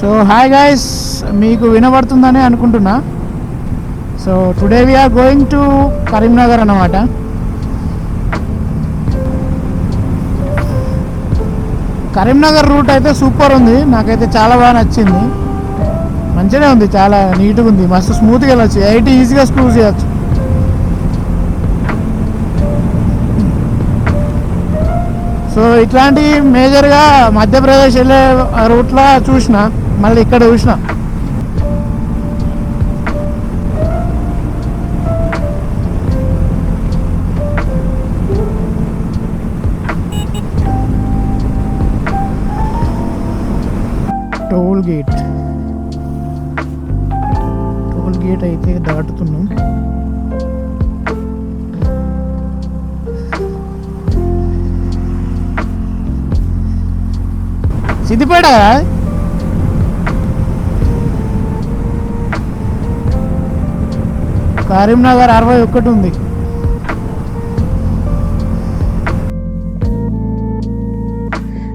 So hi guys మీకు వినబడుతుందని అనుకుంటున్నా. So today we're going to Karimnagar అన్నమాట. కరీంనగర్ రూట్ అయితే సూపర్ ఉంది. నాకైతే చాలా బాగా నచ్చింది. మంచిగా ఉంది చాలా నీట్గా ఉంది. మస్తు స్మూత్గా వెళ్ళచ్చు. ఎయిటీ ఈజీగా స్క్రూజ్ చేయొచ్చు. సో ఇట్లాంటి మేజర్గా మధ్యప్రదేశ్ వెళ్ళే రూట్లో చూసిన. మళ్ళీ ఇక్కడ చూసిన. టోల్ గేట్ టోల్ గేట్ అయితే దాటుతున్నాం. సిద్దిపేట కరీంనగర్ అరవై ఒకటి ఉంది.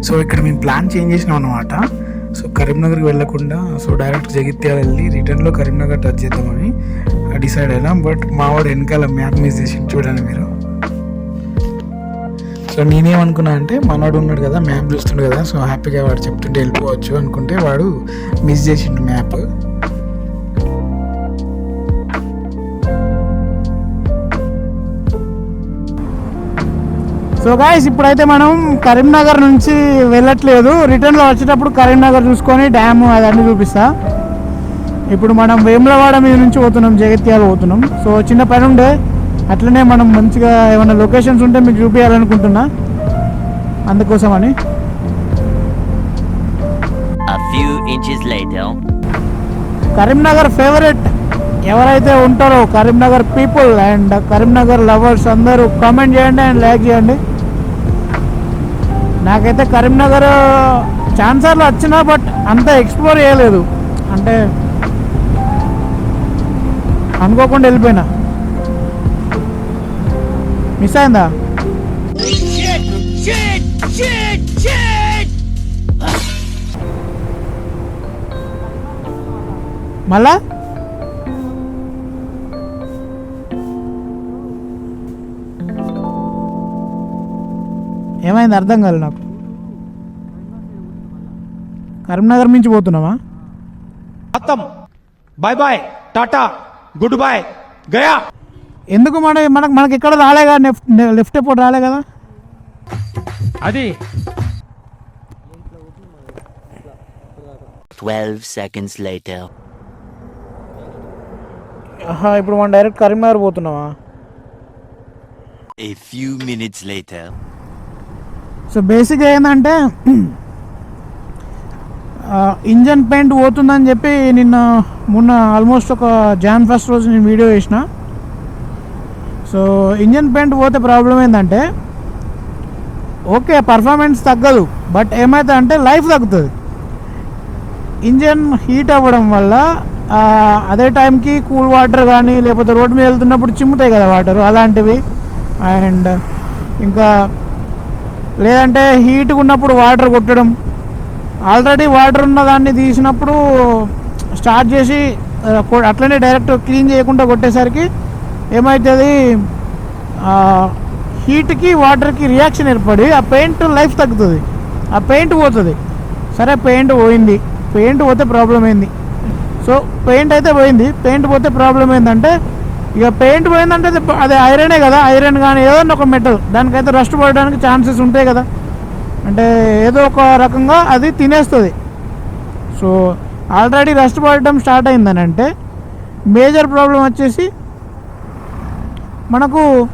సో ఇక్కడ మేము ప్లాన్ చేంజ్ చేసినాం అనమాట సో కరీంనగర్కి వెళ్ళకుండా సో డైరెక్ట్ జగిత్యాల వెళ్ళి రిటర్న్లో కరీంనగర్ టచ్ చేద్దామని డిసైడ్ అయినాం. బట్ మావాడు వెనకాల మ్యాప్ మిస్ చేసి చూడండి మీరు. సో నేనేమనుకున్నా అంటే మనవాడు ఉన్నాడు కదా మ్యాప్ చూస్తుండే కదా సో హ్యాపీగా వాడు చెప్తుంటే వెళ్ళిపోవచ్చు అనుకుంటే వాడు మిస్ చేసిండు మ్యాప్. సో గాయస్ ఇప్పుడైతే మనం కరీంనగర్ నుంచి వెళ్ళట్లేదు. రిటర్న్లో వచ్చేటప్పుడు కరీంనగర్ చూసుకొని డ్యామ్ అదన్నీ చూపిస్తా. ఇప్పుడు మనం వేములవాడ మీద నుంచి పోతున్నాం జగిత్యాల పోతున్నాం. సో చిన్న పని ఉండే అట్లనే మనం మంచిగా ఏమైనా లొకేషన్స్ ఉంటే మీకు చూపించాలనుకుంటున్నా అందుకోసమని. కరీంనగర్ ఫేవరెట్ ఎవరైతే ఉంటారో Karimnagar people and Karimnagar lovers అందరూ కామెంట్ చేయండి అండ్ లైక్ చేయండి. నాకైతే కరీంనగర్ ఛాన్సర్లు వచ్చినా బట్ అంత ఎక్స్ప్లోర్ చేయలేదు. అంటే అనుకోకుండా వెళ్ళిపోయినా. మిస్ అయిందా? మళ్ళా? ఏమైంది? అర్థం కాదు నాకు. కరీంనగర్ నుంచి పోతున్నావా? అత్తం. Bye bye tata. Good bye Gaya. ఎందుకు మన మనకు మనకి ఎక్కడ రాలే కదా? లెఫ్ట్ ఎప్పుడు రాలే కదా? అది. ట్వెల్వ్ సెకండ్స్ ఆహా ఇప్పుడు మనం డైరెక్ట్ కరీంనగర్ పోతున్నావా? A few minutes later. So బేసిక్గా ఏంటంటే ఇంజన్ పెయింట్ పోతుందని చెప్పి నిన్న మొన్న ఆల్మోస్ట్ ఒక జాన్ ఫస్ట్ రోజు నేను వీడియో చేసిన. సో ఇంజన్ పెయింట్ పోతే ప్రాబ్లం ఏంటంటే ఓకే పర్ఫార్మెన్స్ తగ్గదు బట్ ఏమైతే అంటే లైఫ్ తగ్గుతుంది. ఇంజన్ హీట్ అవ్వడం వల్ల అదే టైంకి కూల్ వాటర్ కానీ లేకపోతే రోడ్డు మీద వెళ్తున్నప్పుడు చిమ్ముతాయి కదా వాటర్ అలాంటివి. అండ్ ఇంకా లేదంటే హీట్గా ఉన్నప్పుడు వాటర్ కొట్టడం. ఆల్రెడీ వాటర్ ఉన్న దాన్ని తీసినప్పుడు స్టార్ట్ చేసి అట్లనే డైరెక్ట్ క్లీన్ చేయకుండా కొట్టేసరికి ఏమవుతుంది హీట్కి వాటర్కి రియాక్షన్ ఏర్పడి ఆ పెయింట్ లైఫ్ తగ్గుతుంది. ఆ పెయింట్ పోతుంది. సరే పెయింట్ పోయింది. పెయింట్ పోతే ప్రాబ్లం ఏంది? సో పెయింట్ అయితే పోయింది. పెయింట్ పోతే ప్రాబ్లం ఏంటంటే ఇక పెయింట్ పోయిందంటే అది ఐరనే కదా ఐరన్ కానీ ఏదైనా ఒక మెటల్. దానికైతే రస్ట్ పడడానికి ఛాన్సెస్ ఉంటాయి కదా. అంటే ఏదో ఒక రకంగా అది తినేస్తుంది. సో ఆల్రెడీ రస్ట్ పడటం స్టార్ట్ అయిందని అంటే మేజర్ ప్రాబ్లం వచ్చేసి మనకు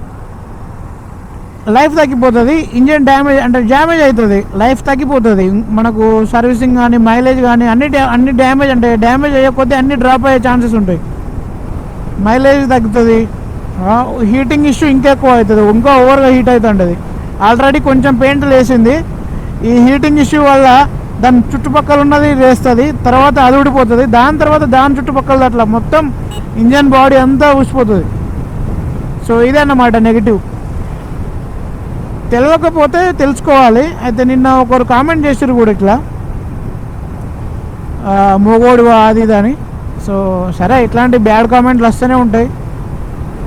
లైఫ్ తగ్గిపోతుంది ఇంజిన్ డ్యామేజ్ అంటే డ్యామేజ్ అవుతుంది లైఫ్ తగ్గిపోతుంది. మనకు సర్వీసింగ్ కానీ మైలేజ్ కానీ అన్ని డ్యా- అన్ని డ్యామేజ్ అంటే డ్యామేజ్ అయ్యే కొద్దీ అన్ని డ్రాప్ అయ్యే ఛాన్సెస్ ఉంటాయి. మైలేజ్ తగ్గుతుంది. హీటింగ్ ఇష్యూ ఇంకా ఎక్కువ అవుతుంది. ఇంకా ఓవర్గా హీట్ అవుతుంటుంది. ఆల్రెడీ కొంచెం పెయింట్ లేసింది. ఈ హీటింగ్ ఇష్యూ వల్ల దాని చుట్టుపక్కల ఉన్నది వేస్తుంది తర్వాత అది ఊడిపోతుంది. దాని తర్వాత దాని చుట్టుపక్కల అట్లా మొత్తం ఇంజన్ బాడీ అంతా ఊసిపోతుంది. సో ఇదే అన్నమాట నెగిటివ్. తెలియకపోతే తెలుసుకోవాలి. అయితే నిన్న ఒకరు కామెంట్ చేశారు కూడా ఇట్లా. మోగోడువా అది ఇది అని. సో సరే ఇట్లాంటి బ్యాడ్ కామెంట్లు వస్తూనే ఉంటాయి.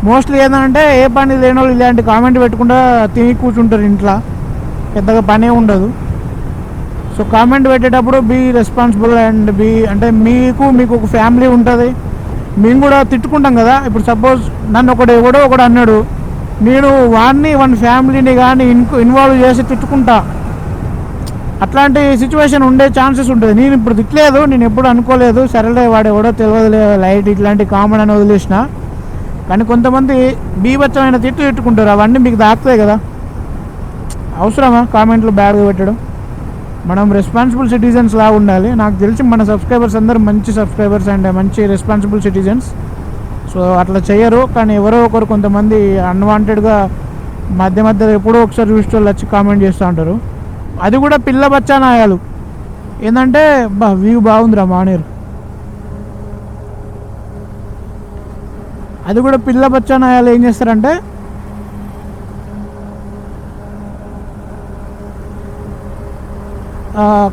మోస్ట్లీ ఏంటంటే ఏ పని లేని వాళ్ళు ఇలాంటి కామెంట్ పెట్టుకుంటా తిని కూర్చుంటారు ఇంట్లో. పెద్దగా పనే ఉండదు. సో కామెంట్ పెట్టేటప్పుడు బీ రెస్పాన్సిబుల్ అండ్ బీ అంటే మీకు మీకు ఒక ఫ్యామిలీ ఉంటుంది. మేము కూడా తిట్టుకుంటాం కదా. ఇప్పుడు సపోజ్ నన్ను ఒకడు ఎవడో ఒకడు అన్నాడు నేను వాడిని వాని ఫ్యామిలీని కానీ ఇన్ ఇన్వాల్వ్ చేసి తిట్టుకుంటా. అట్లాంటి సిచ్యువేషన్ ఉండే ఛాన్సెస్ ఉంటుంది. నేను ఇప్పుడు తిట్టలేదు నేను ఎప్పుడు అనుకోలేదు. సరేలే వాడు ఎవడో తెలియదులే లైట్ ఇట్లాంటి కామన్ అని వదిలేసిన. కానీ కొంతమంది బీభత్సమైన తిట్లు తిట్టుకుంటారు అవన్నీ మీకు దాక్తాయి కదా. అవసరమా కామెంట్లు బ్యాడ్గా పెట్టడం? మనం రెస్పాన్సిబుల్ సిటిజన్స్ లా ఉండాలి. నాకు తెలిసి మన సబ్స్క్రైబర్స్ అందరూ మంచి సబ్స్క్రైబర్స్ అండ్ మంచి రెస్పాన్సిబుల్ సిటిజన్స్ సో అట్లా చేయరు. కానీ ఎవరో ఒకరు కొంతమంది అన్వాంటెడ్గా మధ్య మధ్యలో ఎప్పుడో ఒకసారి చూసిన వాళ్ళు వచ్చి కామెంట్ చేస్తూ ఉంటారు. అది కూడా పిల్ల బచ్చా నాయాలు ఏంటంటే బా వ్యూ బాగుందిరా మానేరు. అది కూడా పిల్ల బచ్చా నాయాలు ఏం చేస్తారంటే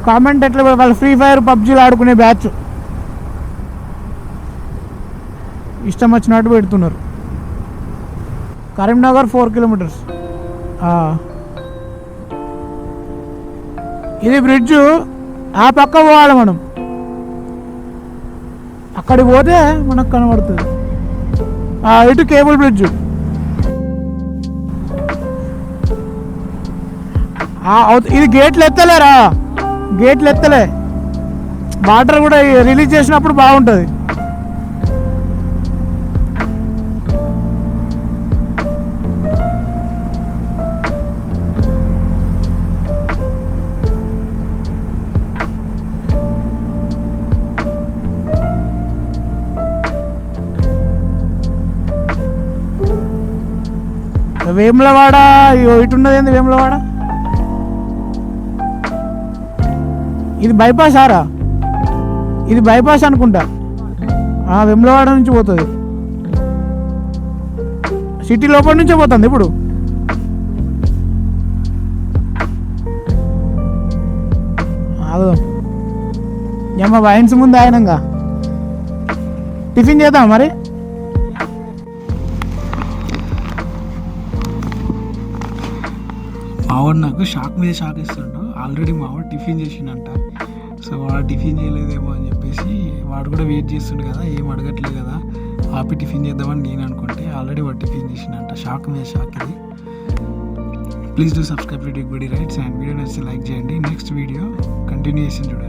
కామెంట్ ఎట్లా వాళ్ళు ఫ్రీ ఫైర్ పబ్జీలు ఆడుకునే బ్యాచ్ ఇష్టం వచ్చినట్టు పెడుతున్నారు. కరీంనగర్ ఫోర్ కిలోమీటర్స్ ఇది బ్రిడ్జ్ ఆ పక్క పోవాలి మనం. అక్కడికి పోతే మనకు కనబడుతుంది. ఆ, ఇటు కేబుల్ బ్రిడ్జ్. ఇది గేట్లు ఎత్తలేరా? గేట్లు ఎత్తలే. వాటర్ కూడా రిలీజ్ చేసినప్పుడు బాగుంటుంది. వేములవాడ ఇగో ఇటు ఉన్నది ఏంది వేములవాడ? ఇది బైపాస్ ఆరా? ఇది బైపాస్ అనుకుంటా. ఆ, వేములవాడ నుంచి పోతుంది. సిటీ లోపల నుంచే పోతుంది ఇప్పుడు. ఆగుదాం. ఏమో వైన్స్ ముందు ఆయనంగా టిఫిన్ చేద్దాం మరి? మావాడు నాకు షాక్ మీద షాక్ ఇస్తుండు ఆల్రెడీ మావాడు టిఫిన్ చేసిండంట. సో వాడు టిఫిన్ చేయలేదేమో అని చెప్పేసి వాడు కూడా వెయిట్ చేస్తుండు కదా ఏం అడగట్లేదు కదా ఆపి టిఫిన్ చేద్దామని నేను అనుకుంటే ఆల్రెడీ వాడు టిఫిన్ చేసిండంట. షాక్ మీద షాక్ ఇది. ప్లీజ్ డూ సబ్స్క్రైబ్ టు గుడి రైట్స్ అండ్ వీడియో నచ్చితే లైక్ చేయండి. నెక్స్ట్ వీడియో కంటిన్యూ చేసి చూడండి